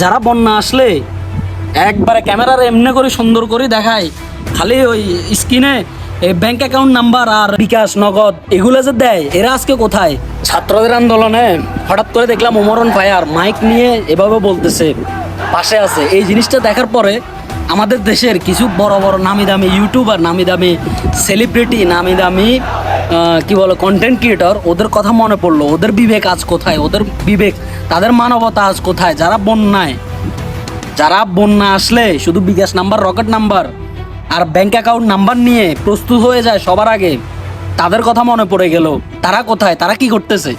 যারা বন্যা আসলে একবারে ক্যামেরার এমনি করে সুন্দর করে দেখায়, খালি ওই স্ক্রিনে ব্যাংক অ্যাকাউন্ট নাম্বার আর বিকাশ, নগদ এগুলো যে দেয়, এরা আজকে কোথায়? ছাত্রদের আন্দোলনে হঠাৎ করে দেখলাম ওমরন ফায়ার মাইক নিয়ে এভাবে বলতেছে, পাশে আছে। এই জিনিসটা দেখার পরে আমাদের দেশের কিছু বড় বড় নামি দামি ইউটিউবার নামি দামি সেলিব্রিটি নামি দামি কি বলো কন্টেন্ট ক্রিয়েটর ওদের কথা মনে পড়ল, ওদের বিবেক আজ কোথায়, ওদের বিবেক, তাদের মানবতা আজ কোথায়, যারা বন্যায়, যারা বন্যা আসলে শুধু বিকাশ নাম্বার, রকেট নাম্বার, আর ব্যাংক অ্যাকাউন্ট নাম্বার নিয়ে প্রস্তুত হয়ে যায় সবার আগে, তাদের কথা মনে পড়ে গেল, তারা কোথায়, তারা কি করতেছে?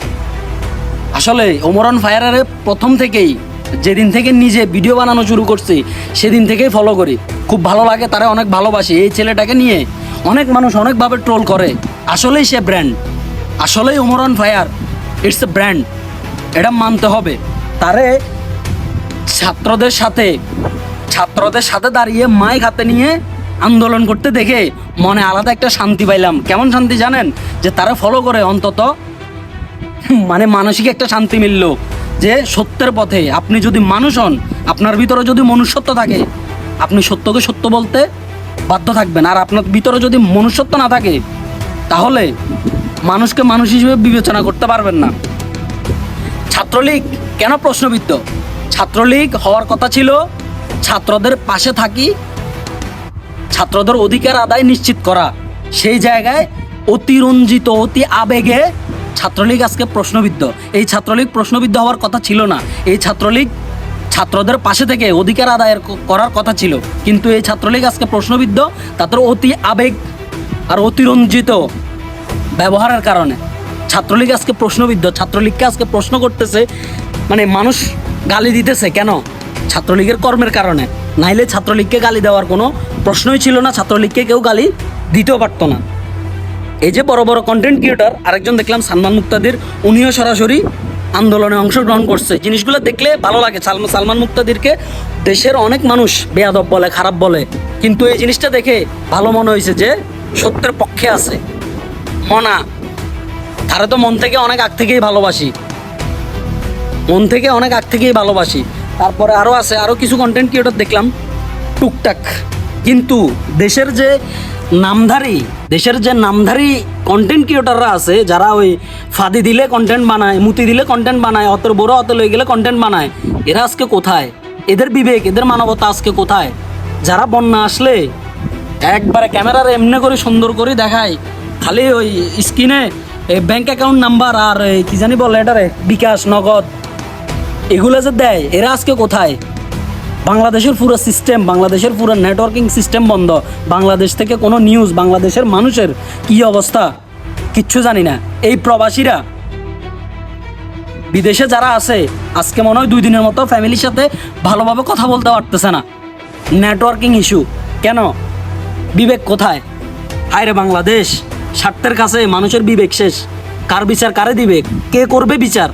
আসলে ওমরন ফায়ারের প্রথম থেকেই, যেদিন থেকে নিজে ভিডিও বানানো শুরু করছি, সেদিন থেকেই ফলো করি। খুব ভালো লাগে, তারা অনেক ভালোবাসি, এই ছেলেটাকে নিয়ে অনেক মানুষ অনেকভাবে ট্রোল করে। আসলেই সে ব্র্যান্ড আসলেই Omron fire it's a brand এটা মানতে হবে। তারে ছাত্রদের সাথে ছাত্রদের সাথে দাঁড়িয়ে মাইক হাতে নিয়ে আন্দোলন করতে দেখে মনে আলাদা একটা শান্তি পাইলাম। কেমন শান্তি জানেন? যে তারা ফলো করে অন্তত। মানে মানসিক একটা শান্তি মিলল যে সত্যের পথে আপনি যদি মানুষ হন, আপনার ভিতরে যদি মনুষ্যত্ব থাকে, আপনি সত্যকে সত্য বলতে বাধ্য থাকবেন। আর আপনার ভিতরে যদি মনুষ্যত্ব না থাকে, তাহলে মানুষকে মানুষ হিসেবে বিবেচনা করতে পারবেন না। ছাত্রলীগ কেন প্রশ্নবিদ্ধ? ছাত্রলীগ হওয়ার কথা ছিল, ছাত্রদের পাশে থাকি, ছাত্রদের অধিকার আদায় নিশ্চিত করা। সেই জায়গায় অতিরঞ্জিত, অতি আবেগে ছাত্রলীগ আজকে প্রশ্নবিদ্ধ। এই ছাত্রলীগ প্রশ্নবিদ্ধ হওয়ার কথা ছিল না। এই ছাত্রলীগ ছাত্রদের পাশে থেকে অধিকার আদায়ের করার কথা ছিল। কিন্তু এই ছাত্রলীগ আজকে প্রশ্নবিদ্ধ, তাদের অতি আবেগ আর অতিরঞ্জিত ব্যবহারের কারণে। ছাত্রলীগ আজকে প্রশ্নবিদ্ধ, ছাত্রলীগকে আজকে প্রশ্ন করতেছে মানে মানুষ গালি দিতেছে, কেন? ছাত্রলীগের কর্মের কারণে। নাইলে ছাত্রলীগকে গালি দেওয়ার কোনো প্রশ্নই ছিল না, ছাত্রলীগকে কেউ গালি দিতেও পারতো না। এই যে বড় বড় কন্টেন্ট ক্রিয়েটর আরেকজন দেখলাম সালমান মুক্তাদির, উনিও সরাসরি আন্দোলনে অংশগ্রহণ করছে। জিনিসগুলো দেখলে ভালো লাগে। সালমান মুক্তাদিরকে দেশের অনেক মানুষ বেয়াদব বলে, খারাপ বলে। কিন্তু এই জিনিসটা দেখে ভালো মনে হয়েছে যে সত্যের পক্ষে আছে। মনা তারা তো মন থেকে অনেক আগ থেকেই ভালোবাসি। মন থেকে অনেক আগ থেকেই ভালোবাসি। তারপরে আরও আছে আরও কিছু কন্টেন্ট ক্রিয়েটর দেখলাম? টুকটাক। কিন্তু দেশের যে নামধারী, দেশের যে নামধারী কন্টেন্ট ক্রিয়েটররা আছে, যারা ওই ফাঁদি দিলে কন্টেন্ট বানায়, মুতি দিলে কন্টেন্ট বানায় অত বড় অত লয়ে গেলে কন্টেন্ট বানায়, এরা আজকে কোথায়? এদের বিবেক, এদের মানবতা আজকে কোথায়? যারা বন্যা আসলে একবারে ক্যামেরার এমনি করে সুন্দর করে দেখায়, খালি ওই স্ক্রিনে ব্যাংক অ্যাকাউন্ট নাম্বার আর কি জানি বলে এটারে, বিকাশ, নগদ, এগুলো যে দেয়, এরা আজকে কোথায়? বাংলাদেশের পুরো সিস্টেম বাংলাদেশের পুরো নেটওয়ার্কিং সিস্টেম বন্ধ। বাংলাদেশ থেকে কোনো নিউজ বাংলাদেশের মানুষের কি অবস্থা? কিচ্ছু জানি না। এই প্রবাসীরা, বিদেশে যারা আছে, আজকে মনে হয় দুই দিনের মতো ফ্যামিলির সাথে ভালোভাবে কথা বলতে পারতেছে না। নেটওয়ার্কিং ইস্যু কেন? বিবেক কোথায়? হায়রে বাংলাদেশ, স্বার্থের কাছে মানুষের বিবেক শেষ। কার বিচার, কারে দিবে? কে করবে বিচার?